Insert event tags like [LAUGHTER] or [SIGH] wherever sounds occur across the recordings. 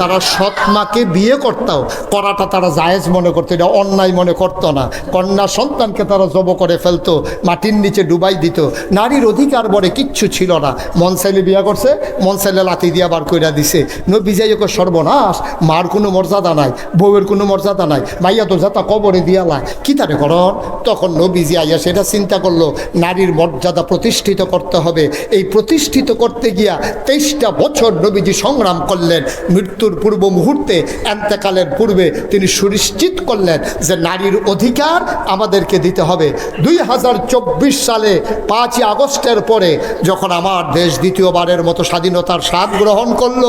তারা সৎ মাকে বিয়ে করতাও। করাটা তারা জায়েজ মনে করতো, এটা অন্যায় মনে করতো না। কন্যা সন্তানকে তারা জব করে ফেলতো, মাটির নিচে ডুবাই দিত। নারীর অধিকার বলে কিচ্ছু ছিল না। মনসাইলে বিয়ে করছে, মনসাইলে লাতি দিয়া বার কইরা দিছে। নবিজাইকে সর্বনাশ, মার কোনো মর্যাদা নাই, বউয়ের কোনো মর্যাদা নাই। মাইয়া তো যাতা কবরে দিয়া দিয়ালা কি তারে করন তখন নবীজি আইয়া সেটা চিন্তা করল, নারীর মর্যাদা প্রতিষ্ঠিত করতে হবে। এই প্রতিষ্ঠিত করতে গিয়া তেইশটা বছর নবীজি সংগ্রাম করলেন মৃত্যুর পূর্ব মুহূর্তে, এন্তেকালের পূর্বে তিনি সুনিশ্চিত করলেন যে নারীর অধিকার আমাদেরকে দিতে হবে। দুই হাজার চব্বিশ সালে পাঁচই আগস্টের পরে যখন আমার দেশ দ্বিতীয়বারের মতো স্বাধীনতার স্বাদ গ্রহণ করল,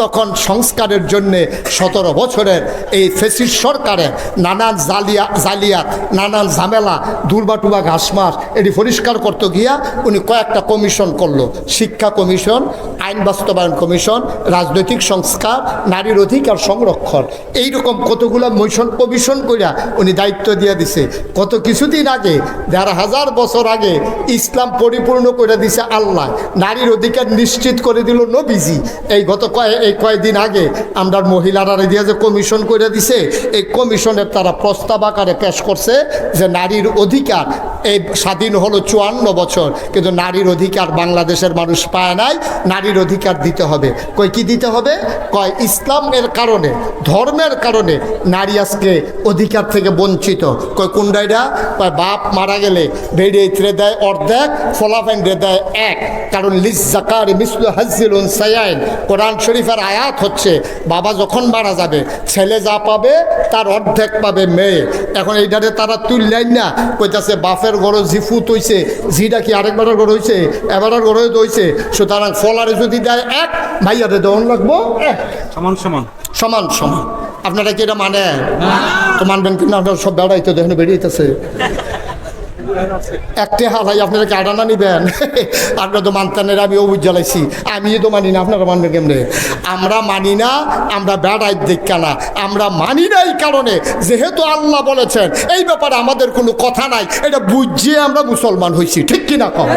তখন সংস্কারের জন্যে সতেরো বছরের এই ফেসিস সরকারের নানান জালিয়া, জালিয়াত নানান ঝামেলা, দুর্বাটুবা ঘাসমাস এটি পরিষ্কার করতে গিয়া উনি কয়েকটা কমিশন করল। শিক্ষা কমিশন, আইন বাস্তবায়ন কমিশন, রাজনৈতিক সংস্কার নারীর অধিকার সংরক্ষণ। এইরকম কতগুলো মিশন কমিশন করিয়া উনি দায়িত্ব দিয়ে দিছে। কত কিছুদিন আগে, দেড় হাজার বছর আগে ইসলাম পরিপূর্ণ করে দিছে আল্লাহ। নারীর অধিকার নিশ্চিত করে দিল নবীজি। এই গত কয় এই কয়েকদিন আগে আমরা মহিলারা দিয়ে যে কমিশন করে দিছে, এই কমিশনের তারা প্রস্তাব আকারে পেশ করছে যে নারীর অধিকার এই স্বাধীন হলো চুয়ান্ন বছর। কিন্তু নারীর অধিকার বাংলাদেশের মানুষ পায় নাই, নারীর অধিকার দিতে হবে। কই কি দিতে হবে? কয় ইসলামের কারণে, ধর্মের কারণে নারী আজকে অধিকার থেকে বঞ্চিত। কয় কুন্ডাইরা বাপ মারা গেলে বেড়ে ইতরে দেয় অর্ধেক ফলাফাইন রে দেয় এক। কারণ লিজ জাকার মিসলু হাজিল সায়াইন। কোরআন শরীফের আয়াত হচ্ছে, বাবা যখন মারা যাবে, ছেলে যা পাবে তার অর্ধেক পাবে মেয়ে। এখন এইটারে তারা তুললেন না, কইতাছে বাপের গড় জিফু তৈছে জিটা কি আরেকবারের গড় হয়েছে এবারের গড় হয়েছে সুতরাং ফলারে যদি দেয় এক ভাইয়ারে দেওয়ান লাগবো এক। সমান সমান। আপনারা কি এটা মানে? তো মানবেন কিনা আপনারা সব বেড়াইতে দেখেন বেরিয়েছে একটা হালাই আপনারা কি নিবেন? [LAUGHS] আপনারা তো মানতেন না, আমি অবুজ জ্বালাইছি। আমি তো মানি না আপনারা মানবেন কেমনে? আমরা মানি না আমরা বেড়াই দেখা না। আমরা মানি না এই কারণে যেহেতু আল্লাহ বলেছেন এই ব্যাপারে আমাদের কোনো কথা নাই। এটা বুঝিয়ে আমরা মুসলমান হয়েছি ঠিক কিনা কম?